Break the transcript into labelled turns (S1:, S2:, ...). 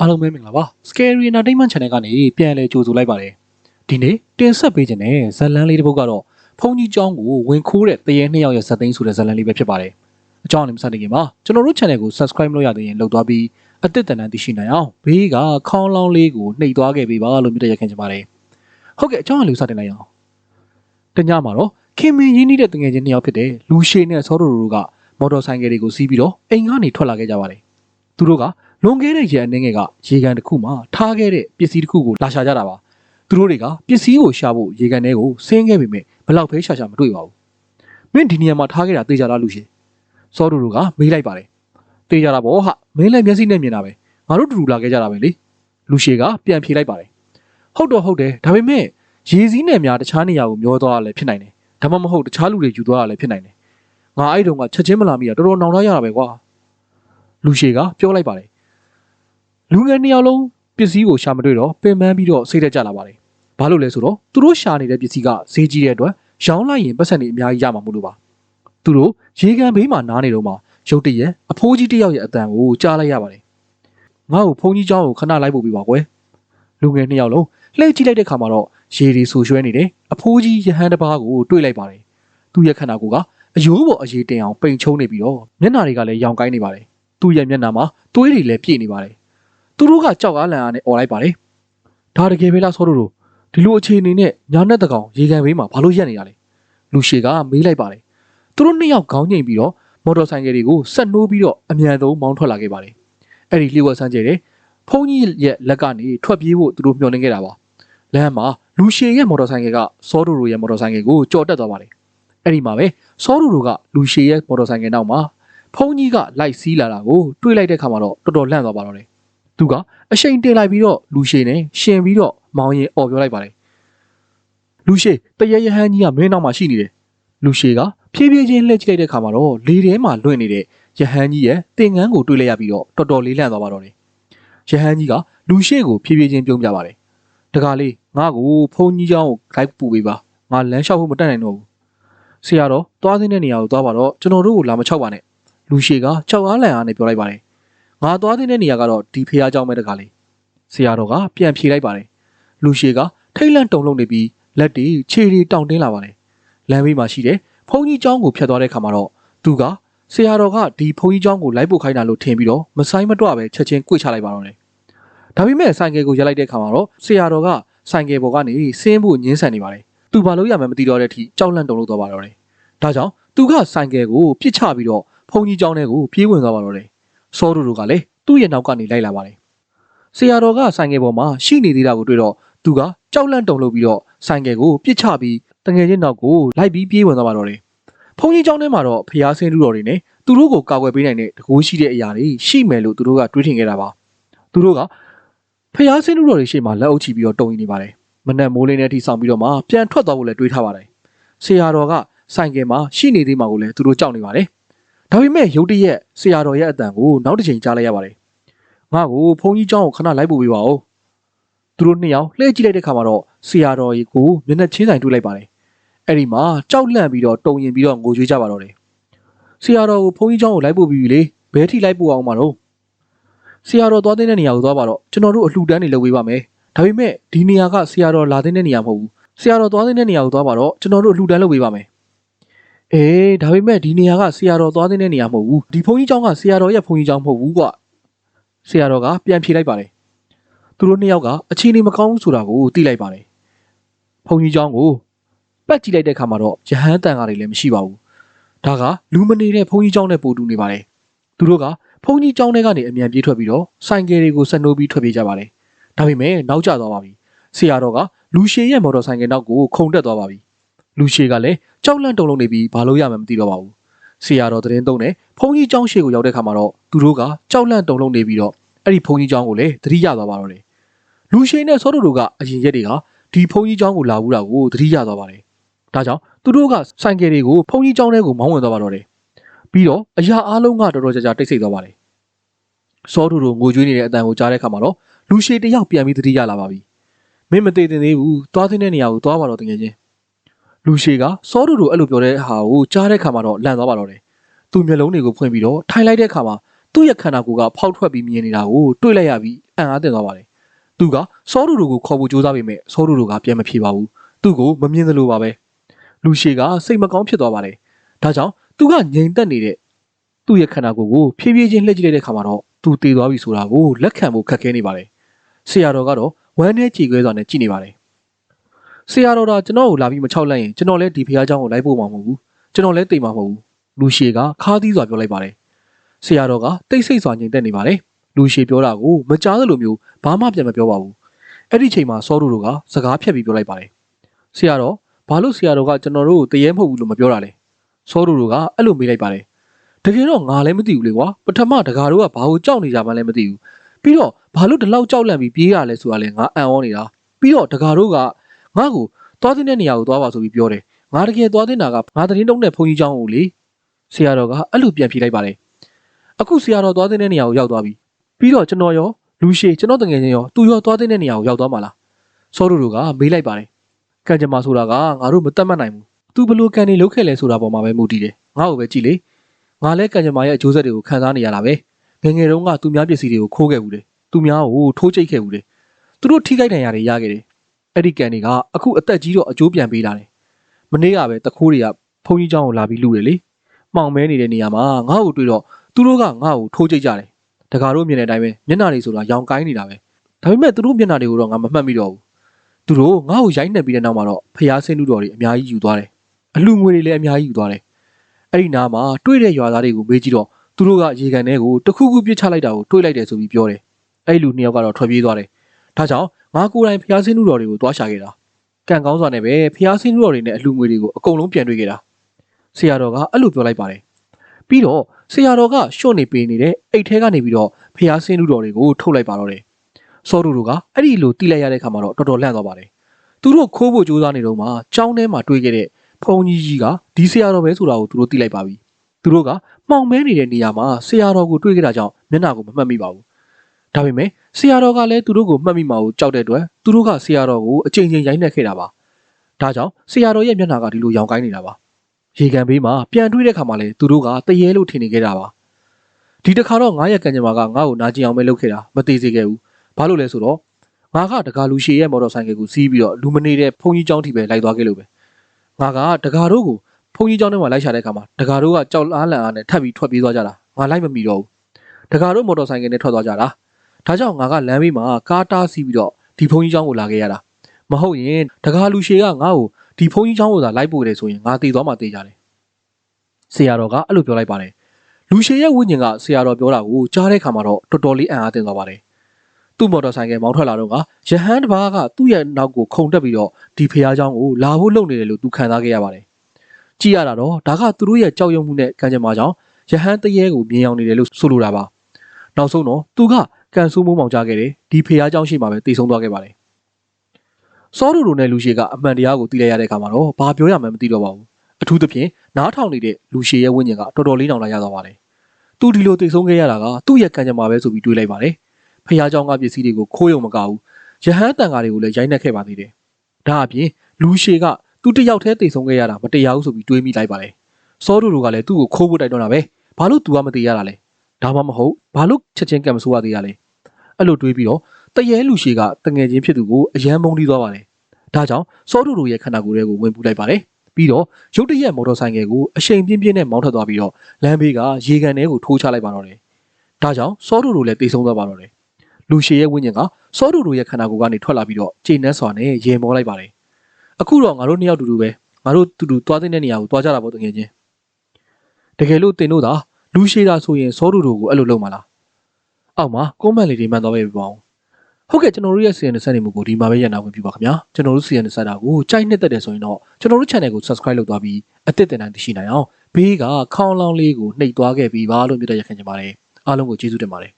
S1: အားလုံးပဲမင်္ဂလာပါ Scary Entertainment Channel ကနေပြန်လည်ကြိုဆိုလိုက်ပါတယ်ဒီနေ့တင်ဆက်ပေးခြင်းတဲ့ဇာတ်လမ်းလေးတစ်ပုဒ်ကတော့ဖုန်ကြီးကျောင်းကိုဝင်ခိုးတဲ့တရေနှစ်ယောက်ရဲ့ဇာတ်သိမ်းဆိုတဲ့ဇာတ်လမ်းလေးပဲဖြစ်ပါတယ်အကြောင်းအရင်းစတင်ခင်ပါကျွန်တော်တို့ channel ကို subscribe လုပ်ရသေးရင်လုပ်သွားပြီးအသစ်တန်တန်သိရှိနိုင်အောင်ဘေးကခေါင်းလောင်းလေးကိုနှိပ်သွားခဲ့ပေးပါလို့မြတ်ရခင်ချင်ပါတယ်ဟုတ်ကဲ့အကြောင်းအရင်းစတင်လိုက်အောင်တညမှာတော့ခင်မင်းရင်းနှီးတဲ့တငယ်ချင်းနှစ်ယောက်ဖြစ်တဲ့လူရှေနဲ့စောတို့တို့ကမော်တော်ဆိုင်ကယ်တွေကိုစီးပြီးတော့အိမ်ကနေထွက်လာခဲ့ကြပါတယ်သူတို့က လွန်ခဲ့တဲ့ရန်အနေငယ်ကရေကန်တစ်ခုမှာထားခဲ့တဲ့ပစ္စည်းတစ်ခုကိုလာရှာကြတာပါသူတို့တွေကပစ္စည်းကိုရှာဖို့ရေကန်ထဲကိုဆင်းခဲ့ပေမဲ့ဘလောက်ပဲရှာရှာမတွေ့ပါဘူးမင်းဒီနေရာမှာထားခဲ့တာသိကြလားလူရှင်စောတူတို့ကမေးလိုက်ပါတယ်သိကြတာပေါ့ဟာမင်းလည်းမျက်စိနဲ့မြင်တာပဲငါတို့တူတူလာခဲ့ကြတာပဲလေလူရှေကပြန်ဖြေလိုက်ပါတယ်ဟုတ်တော့ဟုတ်တယ်ဒါပေမဲ့ရေစည်းနယ်များတခြားနေရာကိုမျောသွားရလဲဖြစ်နိုင်တယ်ဒါမှမဟုတ်တခြားလူတွေယူသွားရလဲဖြစ်နိုင်တယ်ငါအဲ့တုန်းကချက်ချင်းမလာမိတာတော်တော်နှောင်ထားရတာပဲကွာလူရှေကပြောလိုက်ပါတယ် လူငယ်နှစ်ယောက်လုံးပစ္စည်းကိုရှာမတွေ့တော့ပင်ပန်းပြီးတော့စိတ်သက်ကြလာပါတယ်။ဘာလို့လဲဆိုတော့သူတို့ရှာနေတဲ့ပစ္စည်းကဈေးကြီးတဲ့အတွက်ရောင်းလိုက်ရင်ပတ်စံတွေအများကြီးရမှာမို့လို့ပါ။သူတို့ရေကန်ဘေးမှာနားနေတော့မှရုတ်တရက်အဖိုးကြီးတစ်ယောက်ရဲ့အတန်ကိုကြားလိုက်ရပါတယ်။ငါ့ကိုဖုန်းကြီးเจ้าကိုခဏလိုက်ပို့ပေးပါကွယ်။လူငယ်နှစ်ယောက်လုံးလှည့်ကြည့်လိုက်တဲ့ခါမှာတော့ရေတွေဆူရွှဲနေတယ်။အဖိုးကြီးရဟန်းတစ်ပါးကိုတွေ့လိုက်ပါတယ်။သူ့ရဲ့ခန္ဓာကိုယ်ကအယိုးပေါ်အရေးတင်အောင်ပိန်ချုံနေပြီးတော့မျက်နှာတွေကလည်းရောင်ကိုင်းနေပါတယ်။သူ့ရဲ့မျက်နှာမှာသွေးတွေလည်းပြည့်နေပါတယ် သူတို့ကကြောက်အားလန့်အားနဲ့អော်လိုက်ပါတယ်။ဒါတကယ်ပဲလားဆောတို့တို့ဒီလိုအခြေအနေနဲ့ညာနဲ့တကောင်ရေကန်ဘေးမှာဘာလို့ရက်နေရလဲ။လူရှေကမေးလိုက်ပါတယ်။သူတို့နှစ်ယောက်ခေါင်းငိမ့်ပြီးတော့မော်တော်ဆိုင်ကယ်တွေကိုဆက်နှိုးပြီးတော့အမြန်ဆုံးမောင်းထွက်လာခဲ့ပါတယ်။အဲ့ဒီလျှို့ဝှက်ဆန်းကျဲတဲ့ဖုန်းကြီးရဲ့လက်ကနေထွက်ပြေးဖို့သူတို့မျှော်လင့်ခဲ့တာပါ။လမ်းမှာလူရှေရဲ့မော်တော်ဆိုင်ကယ်ကစောတို့တို့ရဲ့မော်တော်ဆိုင်ကယ်ကိုကြော်တက်သွားပါတယ်။အဲ့ဒီမှာပဲစောတို့တို့ကလူရှေရဲ့မော်တော်ဆိုင်ကယ်နောက်မှာဖုန်းကြီးကလိုက်စီးလာတာကိုတွေးလိုက်တဲ့ခါမှာတော့တော်တော်လန့်သွားပါတော့တယ်။ သူကအရှိန်တင်လိုက်ပြီးတော့လူရှည်နဲ့ရှင်ပြီးတော့မောင်ရင်អော်ပြောလိုက်ပါတယ်လူရှည်တရရဟန်းကြီးကမင်းနောက်မှာရှိနေတယ်လူရှည်ကဖြည်းဖြည်းချင်းလှည့်ကြည့်လိုက်တဲ့အခါမှာတော့လေထဲမှာလွင့်နေတဲ့ရဟန်းကြီးရဲ့တင်ငန်းကိုတွေ့လိုက်ရပြီးတော့တော်တော်လေးလန့်သွားပါတော့တယ်ရဟန်းကြီးကလူရှည်ကိုဖြည်းဖြည်းချင်းပြုံးပြပါတယ်တကားလေးငါ့ကိုဖုန်းကြီးချောင်းကို live ပူပေးပါငါလမ်းလျှောက်ဖို့မတတ်နိုင်တော့ဘူးဆရာတော်သွားစင်းတဲ့နေရာကိုသွားပါတော့ကျွန်တော်တို့ကိုလာမချောက်ပါနဲ့လူရှည်ကချောက်အားလန့်အားနဲ့ပြောလိုက်ပါတယ် ငါသွားတဲ့နေရာကတော့ဒီဖះเจ้าမဲတကားလေးဆရာတော်ကပြန်ဖြေလိုက်ပါတယ်လူရှည်ကထိတ်လန့်တုန်လှုပ်နေပြီးလက်တွေခြေတွေတောင့်တင်းလာပါတယ်လမ်းဘေးမှာရှိတဲ့ဘုန်းကြီးเจ้าကိုဖျက်သွားတဲ့ခါမှာတော့သူကဆရာတော်ကဒီဘုန်းကြီးเจ้าကိုလိုက်ပို့ခိုင်းတာလို့ထင်ပြီးတော့မဆိုင်မတော့ပဲချက်ချင်းကြွေချလိုက်ပါတော့တယ်ဒါပေမဲ့ဆိုင်ကယ်ကိုရက်လိုက်တဲ့ခါမှာတော့ဆရာတော်ကဆိုင်ကယ်ပေါ်ကနေဆင်းဖို့ညှင်းဆန်နေပါတယ်သူဘာလို့ရမှန်းမသိတော့တဲ့အထိကြောက်လန့်တုန်လှုပ်သွားပါတော့တယ်ဒါကြောင့်သူကဆိုင်ကယ်ကိုပြစ်ချပြီးတော့ဘုန်းကြီးเจ้าထဲကိုပြေးဝင်သွားပါတော့တယ် စောတို့တို့ကလည်းသူ့ရဲ့နောက်ကနေလိုက်လာပါတယ်။ဆရာတော်ကဆိုင်ကယ်ပေါ်မှာရှိနေသေးတာကိုတွေ့တော့သူကကြောက်လန့်တုန်လှုပ်ပြီးတော့ဆိုင်ကယ်ကိုပြစ်ချပြီးတငယ်ချင်းနောက်ကိုလိုက်ပြီးပြေးဝင်သွားပါတော့တယ်။ဘုန်းကြီးကျောင်းထဲမှာတော့ဖျားဆင်းလူတော်တွေနဲ့သူတို့ကိုကာကွယ်ပေးနိုင်တဲ့တကူးရှိတဲ့အရာတွေရှိမယ်လို့သူတို့ကတွေးထင်ခဲ့တာပါ။သူတို့ကဖျားဆင်းလူတော်တွေရှေ့မှာလက်အုပ်ချပြီးတော့တုံနေပါတယ်။မနက်မိုးလင်းတဲ့အထိဆောင်ပြီးတော့မှပြန်ထွက်သွားဖို့လည်းတွေးထားပါတယ်။ဆရာတော်ကဆိုင်ကယ်မှာရှိနေသေးမှကိုလည်းသူတို့ကြောက်နေပါတယ်။ ဒါပေမဲ့ရုတ်တရက်ဆရာတော်ရဲ့အတန်ကိုနောက်တစ်ချိန်ကြားလိုက်ရပါတယ်။ငါ့ကိုဘုန်းကြီးเจ้าကိုခဏလိုက်ပို့ပေးပါဦး။သူတို့နှစ်ယောက်လှည့်ကြည့်လိုက်တဲ့ခါမှာတော့ဆရာတော်ကြီးကိုမျက်နှာချင်းဆိုင်တွေ့လိုက်ပါတယ်။အဲ့ဒီမှာကြောက်လန့်ပြီးတော့တုံရင်ပြီးတော့ငိုကြွေးကြပါတော့တယ်။ဆရာတော်ကိုဘုန်းကြီးเจ้าကိုလိုက်ပို့ပြီးပြီလေ။ဘဲထိလိုက်ပို့အောင်မလို့။ဆရာတော်သွားတဲ့နေရာကိုသွားပါတော့ကျွန်တော်တို့အလှူဒန်းတွေလုပ်ပေးပါမယ်။ဒါပေမဲ့ဒီနေရာကဆရာတော်လာတဲ့နေရာမဟုတ်ဘူး။ဆရာတော်သွားတဲ့နေရာကိုသွားပါတော့ကျွန်တော်တို့အလှူဒန်းလုပ်ပေးပါမယ်။ အေးဒါပေမဲ့ဒီနေရာကဆရာတော်သွားတဲ့နေရာမဟုတ်ဘူးဒီဘုန်းကြီးကျောင်းကဆရာတော်ရဲ့ဘုန်းကြီးကျောင်းမဟုတ်ဘူးကွဆရာတော်ကပြန်ဖြေလိုက်ပါတယ်သူတို့နှစ်ယောက်ကအခြေအနေမကောင်းဘူးဆိုတာကိုသိလိုက်ပါတယ်ဘုန်းကြီးကျောင်းကိုပတ်ကြည့်လိုက်တဲ့အခါမှာတော့ယဟန်တန်ကားတွေလည်းမရှိပါဘူးဒါကလူမနေတဲ့ဘုန်းကြီးကျောင်းနဲ့ပို့တူနေပါတယ်သူတို့ကဘုန်းကြီးကျောင်းထဲကနေအမြန်ပြေးထွက်ပြီးတော့ဆိုင်ကယ်တွေကိုဆက်နှိုးပြီးထွက်ပြေးကြပါတယ်ဒါပေမဲ့နောက်ကျသွားပါပြီဆရာတော်ကလူရှည်ရဲ့မော်တော်ဆိုင်ကယ်နောက်ကိုခုန်တက်သွားပါပြီ လူရှေကလည်းကြောက်လန့်တုန်လုံးနေပြီးဘာလို့ရမှန်းမသိတော့ပါဘူး။ဆရာတော်သတင်းသုံးနဲ့ဘုန်းကြီးကျောင်းရှေကိုရောက်တဲ့ခါမှာတော့သူတို့ကကြောက်လန့်တုန်လုံးနေပြီးတော့အဲ့ဒီဘုန်းကြီးကျောင်းကိုလည်းသတိရသွားပါတော့တယ်။လူရှေနဲ့စောတို့တို့ကအရင်ရက်တွေကဒီဘုန်းကြီးကျောင်းကိုလာဘူးတာကိုသတိရသွားပါတယ်။ဒါကြောင့်သူတို့ကဆိုင်ကယ်တွေကိုဘုန်းကြီးကျောင်းထဲကိုမောင်းဝင်သွားပါတော့တယ်။ပြီးတော့အရာအားလုံးကတော်တော်ကြာကြာတိတ်ဆိတ်သွားပါတယ်။စောတို့တို့ငိုကြွေးနေတဲ့အတန်ကိုကြားတဲ့ခါမှာတော့လူရှေတစ်ယောက်ပြန်ပြီးသတိရလာပါပြီ။မင်းမသေးတင်သေးဘူး။သွားတဲ့နေရာကိုသွားပါတော့တကယ်ချင်း လူရှေကစောတူတူအဲ့လိုပြောတဲ့ဟာကိုကြားတဲ့ခါမှာတော့လန့်သွားပါတော့တယ်။သူမျက်လုံးတွေကိုဖွင့်ပြီးတော့ထိုင်လိုက်တဲ့ခါမှာသူ့ရဲ့ခန္ဓာကိုယ်ကဖောက်ထွက်ပြီးမြင်နေတာကိုတွေ့လိုက်ရပြီးအံ့အားသင့်သွားပါတယ်သူကစောဒူတို့ကိုခေါ်ဖို့ကြိုးစားပေမဲ့စောဒူတို့ကပြန်မဖြေပါဘူးသူ့ကိုမမြင်သလိုပါပဲလူရှည်ကစိတ်မကောင်းဖြစ်သွားပါတယ်ဒါကြောင့်သူကငြိမ်သက်နေတဲ့သူ့ရဲ့ခန္ဓာကိုယ်ကိုဖြည်းဖြည်းချင်းလှည့်ကြည့်လိုက်တဲ့အခါမှာတော့သူတည်သွားပြီဆိုတာကိုလက်ခံဖို့ခက်ခဲနေပါတယ်ဆရာတော်ကတော့ဝမ်းနဲ့ကြည်ခွဲစွာနဲ့ကြည်နေပါတယ် ဆရာတော်ကကျွန်တော်ကိုလာပြီးမချောက်လိုက်ရင်ကျွန်တော်လည်းဒီဖရားเจ้าကိုလိုက်ဖို့မှာမဟုတ်ဘူးကျွန်တော်လည်းတိတ်မှာမဟုတ်ဘူးလူရှည်ကခါးသီးစွာပြောလိုက်ပါတယ်ဆရာတော်ကတိတ်ဆိတ်စွာငြိမ်သက်နေပါတယ်လူရှည်ပြောတာကိုမကြားသလိုမျိုးဘာမှပြန်မပြောပါဘူးအဲ့ဒီချိန်မှာစောတို့တို့ကစကားဖြတ်ပြီးပြောလိုက်ပါတယ်ဆရာတော်ဘာလို့ဆရာတော်ကကျွန်တော်တို့ကိုတရေမဟုတ်ဘူးလို့မပြောတာလဲစောတို့တို့ကအဲ့လိုမေးလိုက်ပါတယ်တကယ်တော့ငါလည်းမသိဘူးလေကွာပထမတကားတို့ကဘာကိုကြောက်နေကြမှလည်းမသိဘူးပြီးတော့ဘာလို့ဒီလောက်ကြောက်လန့်ပြီးပြေးရလဲဆိုတာလဲငါအံ့ဩနေတာပြီးတော့တကားတို့က ငါ့ကိုသွားသင့်တဲ့နေရာကိုသွားပါဆိုပြီးပြောတယ်ငါတကယ်သွားသင့်တာကငါသတင်းတုံးနဲ့ဘုန်းကြီးကျောင်းကိုလေဆရာတော်ကအဲ့လိုပြန်ဖြေလိုက်ပါတယ်အခုဆရာတော်သွားသင့်တဲ့နေရာကိုရောက်သွားပြီပြီးတော့ကျွန်တော်ရောလူရှိကျွန်တော်တငယ်ချင်းရောသူရောသွားသင့်တဲ့နေရာကိုရောက်သွားမှာလားစောတို့တို့ကမေးလိုက်ပါတယ်ကံကြမ္မာဆိုတာကငါတို့မတတ်မှတ်နိုင်ဘူးသူဘလို့ကံနေလောက်ခဲ့လဲဆိုတာပေါ်မှာပဲမူတည်တယ်ငါ့ကိုပဲကြည့်လေငါလည်းကံကြမ္မာရဲ့အကျိုးဆက်တွေကိုခံစားနေရတာပဲငငယ်တုန်းကသူများပစ္စည်းတွေကိုခိုးခဲ့ဘူးလေသူများကိုထိုးကျိတ်ခဲ့ဘူးလေသူတို့ထိခိုက်ဒဏ်ရာတွေရခဲ့တယ် အဲ့ဒီကံတွေကအခုအသက်ကြီးတော့အကျိုးပြန်ပေးလာတယ်မနေ့ကပဲတခိုးတွေကဘုန်းကြီးเจ้าကိုလာပြီးလူတယ်လေမှောင်မဲနေတဲ့နေရာမှာငါ့ကိုတွေ့တော့သူတို့ကငါ့ကိုထိုးချိတ်ကြတယ်တကာတို့မြင်တဲ့အတိုင်းပဲမျက်နှာတွေဆိုတာရောင်ကိုင်းနေတာပဲဒါပေမဲ့သူတို့မျက်နှာတွေကိုတော့ငါမမှတ်မိတော့ဘူးသူတို့ငါ့ကိုရိုက်နှက်ပြီးတဲ့နောက်မှာတော့ဖျားဆင်းလူတော်တွေအများကြီးယူသွားတယ်အလူငွေတွေလည်းအများကြီးယူသွားတယ်အဲ့ဒီနားမှာတွေ့တဲ့ရွာသားတွေကိုမေးကြည့်တော့သူတို့ကရေကန်ထဲကိုတစ်ခုခုပြစ်ချလိုက်တာကိုတွေးလိုက်တယ်ဆိုပြီးပြောတယ်အဲ့ဒီလူနှစ်ယောက်ကတော့ထွက်ပြေးသွားတယ်ဒါကြောင့် ငါကိုယ်တိုင်ဖျားဆင်းလူတော်တွေကိုတွားရှာခဲ့တာကံကောင်းစွာနဲ့ပဲဖျားဆင်းလူတော်တွေနဲ့အလူငွေတွေကိုအကုန်လုံးပြန်တွေ့ခဲ့တာဆရာတော်ကအဲ့လိုပြောလိုက်ပါတယ်ပြီးတော့ဆရာတော်ကရှော့နေပေးနေတဲ့အိတ်ထဲကနေပြီးတော့ဖျားဆင်းလူတော်တွေကိုထုတ်လိုက်ပါတော့တယ်စောတို့တို့ကအဲ့ဒီလိုတီးလိုက်ရတဲ့ခါမှာတော့တော်တော်လန့်သွားပါတယ်သူတို့ခိုးဖို့ကြိုးစားနေတော့မှကြောင်းထဲမှာတွေ့ခဲ့တဲ့ဖုန်ကြီးကြီးကဒီဆရာတော်ပဲဆိုတာကိုသူတို့သိလိုက်ပါပြီသူတို့ကမှောင်မဲနေတဲ့နေရာမှာဆရာတော်ကိုတွေ့ခဲ့တာကြောင့်မျက်နှာကိုမမှတ်မိပါဘူး ဒါပေမဲ့ဆရာတော်ကလည်းသူတို့ကိုမှတ်မိမှာကိုကြောက်တဲ့အတွက်သူတို့ကဆရာတော်ကိုအချိန်ချင်းရိုက်နှက်ခဲ့တာပါဒါကြောင့်ဆရာတော်ရဲ့မျက်နှာကဒီလိုရောင်ကိုင်းနေတာပါရေကန်ဘေးမှာပြန်တွေ့တဲ့ခါမှာလည်းသူတို့ကတရေလို့ထင်နေခဲ့တာပါဒီတစ်ခါတော့ငါရဲ့ကံကြမ္မာကငါ့ကိုနာကျင်အောင်ပဲလုပ်ခဲ့တာမသေးစေခဲ့ဘူးဘာလို့လဲဆိုတော့ငါကတကာလူရှည်ရဲ့မော်တော်ဆိုင်ကယ်ကိုစီးပြီးတော့လူမနေတဲ့ဖုန်ကြီးကျောင်းထိပဲလိုက်သွားခဲ့လို့ပဲငါကတကာတို့ကိုဖုန်ကြီးကျောင်းထဲမှာလိုက်ရှာတဲ့အခါမှာတကာတို့ကကြောက်လားလန့်အားနဲ့ထပ်ပြီးထွက်ပြေးသွားကြတာငါလိုက်မမီတော့ဘူးတကာတို့မော်တော်ဆိုင်ကယ်နဲ့ထွက်သွားကြတာ ဒါကြောင့်ငါကလမ်းဘေးမှာကားတားစီးပြီးတော့ဒီဖုန်ကြီးကျောင်းကိုလာခဲ့ရတာမဟုတ်ရင်တကာလူရှည်ကငါ့ကိုဒီဖုန်ကြီးကျောင်းကိုသာလိုက်ပို့တယ်ဆိုရင်ငါတည်သွားမှတည်ကြတယ်ဆရာတော်ကအဲ့လိုပြောလိုက်ပါတယ်လူရှည်ရဲ့ဝိညာဉ်ကဆရာတော်ပြောတာကိုကြားတဲ့အခါမှာတော့တော်တော်လေးအံ့အားသင့်သွားပါတယ်သူ့မော်တော်ဆိုင်ကယ်မောင်းထွက်လာတော့ကရဟန်းတစ်ပါးကသူ့ရဲ့နောက်ကိုခုန်တက်ပြီးတော့ဒီဖះเจ้าကိုလာဖို့လုပ်နေတယ်လို့သူခံစားခဲ့ရပါတယ်။ကြည့်ရတာတော့ဒါကသူတို့ရဲ့ကြောက်ရွံ့မှုနဲ့ကံကြမ္မာကြောင့်ရဟန်းတရေကိုမြင်အောင်နေတယ်လို့ဆိုလိုတာပါ။နောက်ဆုံးတော့သူက ကန်ဆူးမိုးမောင်ကြခဲ့တယ်ဒီဖေအားကြောင့်ရှိမှပဲတည်ဆုံးသွားခဲ့ပါတယ်စောဒူတို့နဲ့လူရှည်ကအမှန်တရားကိုသိလိုက်ရတဲ့အခါမှာတော့ဘာပြောရမှန်းမသိတော့ပါဘူးအထူးသဖြင့်နားထောင်နေတဲ့လူရှည်ရဲ့ဝိညာဉ်ကတော်တော်လေးနောင်လာရသွားပါတယ်သူဒီလိုတည်ဆုံးခဲ့ရတာကသူ့ရဲ့ကံကြမ္မာပဲဆိုပြီးတွေးလိုက်ပါတယ်ဖေအားကြောင့်ကပစ္စည်းတွေကိုခိုးယုံမကဘူးရဟန်းတန်ဃာတွေကိုလည်းရိုက်နှက်ခဲ့ပါသေးတယ်ဒါအပြင်လူရှည်ကသူတယောက်တည်းတည်ဆုံးခဲ့ရတာမတရားဘူးဆိုပြီးတွေးမိလိုက်ပါတယ်စောဒူတို့ကလည်းသူ့ကိုခိုးဖို့တိုက်တော့တာပဲဘာလို့ तू ကမတည်ရတာလဲ ဒါမှမဟုတ်ဘာလို့ချက်ချင်းကံမဆိုးရသေးရလဲ။အဲ့လိုတွေးပြီးတော့တရေလူရှည်ကတငယ်ချင်းဖြစ်သူကိုအယမ်းမုန်းတီးသွားပါလေ။ဒါကြောင့်စောဒူတို့ရဲ့ခန္ဓာကိုယ်တွေကိုဝင်ပူလိုက်ပါလေ။ပြီးတော့ရုတ်တရက်မော်တော်ဆိုင်ကယ်ကိုအရှိန်ပြင်းပြင်းနဲ့မောင်းထွက်သွားပြီးတော့လမ်းဘေးကရေကန်ထဲကိုထိုးချလိုက်ပါတော့တယ်။ဒါကြောင့်စောဒူတို့လည်းတိတ်ဆုံးသွားပါတော့တယ်။လူရှည်ရဲ့ဝိညာဉ်ကစောဒူတို့ရဲ့ခန္ဓာကိုယ်ကနေထွက်လာပြီးတော့ကျေနပ်စွာနဲ့ရေမောလိုက်ပါတယ်။အခုတော့ငါတို့နှစ်ယောက်တူတူပဲငါတို့တူတူသွားတဲ့နေရာကိုသွားကြတာပေါ့တကယ်ချင်း။တကယ်လို့တင်တို့သာ လူရှည်တာဆိုရင်စောဒူတို့ကိုအဲ့လိုလုပ်မှာလား။အောက်မှာကွန်မန့်လေးတွေမှန်သွားပဲပြပါအောင်။ဟုတ်ကဲ့ကျွန်တော်တို့ရဲ့ CN စက်နေမှုကိုဒီမှာပဲရန်နာဝင်ပြပါခင်ဗျာ။ကျွန်တော်တို့ CN စက်တာကိုကြိုက်နှစ်သက်တယ်ဆိုရင်တော့ကျွန်တော်တို့ channel ကို subscribe လုပ်သွားပြီးအသစ်တင်တိုင်းသိရှိနိုင်အောင်ဘေးကခေါင်းလောင်းလေးကိုနှိပ်သွားခဲ့ပြီးပါလို့မြတ်ရခင်ကြပါတယ်။အားလုံးကိုကျေးဇူးတင်ပါတယ်